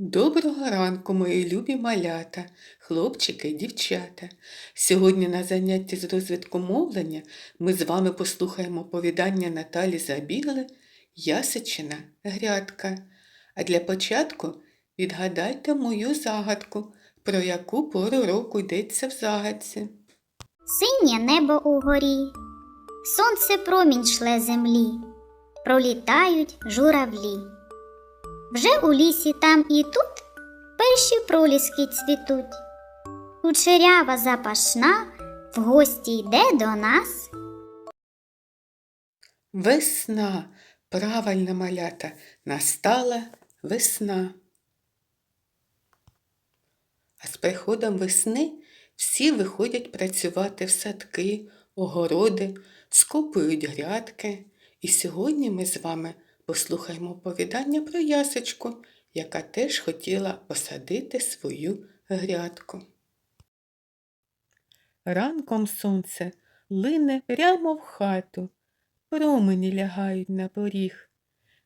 Доброго ранку, мої любі малята, хлопчики і дівчата. Сьогодні на занятті з розвитку мовлення ми з вами послухаємо оповідання Наталі Забігли Ясичина Грядка. А для початку відгадайте мою загадку, про яку пору року йдеться в загадці. Синє небо угорі, сонце промінь шле землі, пролітають журавлі. Вже у лісі там і тут перші проліски цвітуть. Кучерява запашна в гості йде до нас. Весна, правильна малята, настала весна. А з приходом весни всі виходять працювати в садки, огороди, скопують грядки. І сьогодні ми з вами послухаємо оповідання про ясочку, яка теж хотіла посадити свою грядку. Ранком сонце лине прямо в хату, промені лягають на поріг.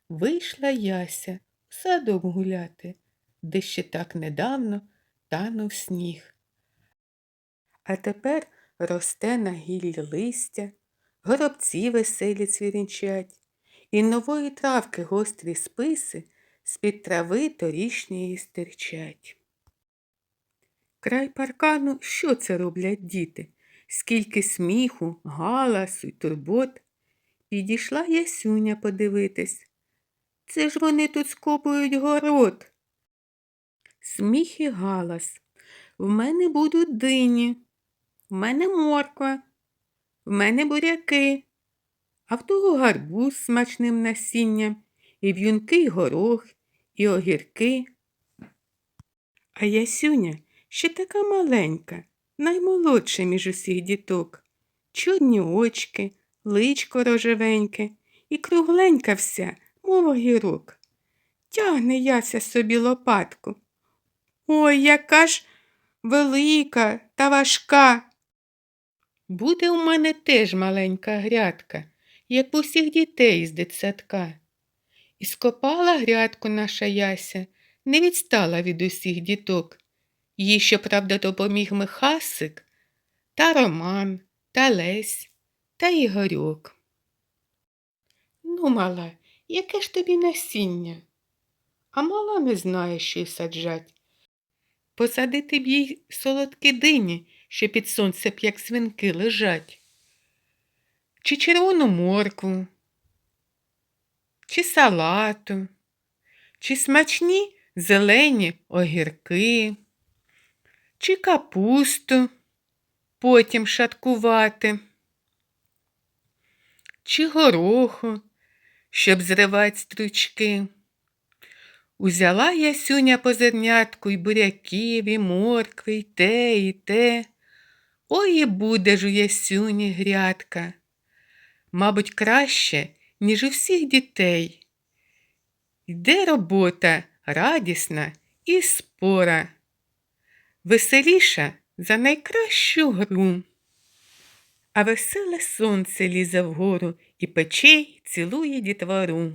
Вийшла яся в садок гуляти, де ще так недавно танув сніг. А тепер росте на гіллі листя, горобці веселі цвірінчать, і нової травки гострі списи з-під трави торішньої стирчать. Край паркану що це роблять діти? Скільки сміху, галасу й турбот. Підійшла Ясюня подивитись. Це ж вони тут скопують город. Сміх і галас. В мене будуть дині, в мене морква, в мене буряки, а в того гарбуз смачним насінням, і в'юнкий горох, і огірки. А Ясюня ще така маленька, наймолодша між усіх діток. Чорні очки, личко рожевеньке і кругленька вся, мов огірок. Тягне яся собі лопатку. Ой, яка ж велика та важка. Буде у мене теж маленька грядка, як у всіх дітей з дитсадка. І скопала грядку наша яся, не відстала від усіх діток. Їй, щоправда, допоміг Михасик та Роман, та Лесь, та Ігорьок. Ну, мала, яке ж тобі насіння? А мала не знає, що й саджать. Посадити б їй солодкі дині, що під сонцем, як свинки, лежать. Чи червону моркву, чи салату, чи смачні зелені огірки, чи капусту потім шаткувати, чи гороху, щоб зривати стручки. Узяла ясюня по зернятку й буряків, і моркви, й те, і те. Ой і буде ж у ясюні грядка. Мабуть, краще, ніж у всіх дітей. Йде робота радісна і спора, веселіша за найкращу гру. А веселе сонце лізе вгору і печей цілує дітвору.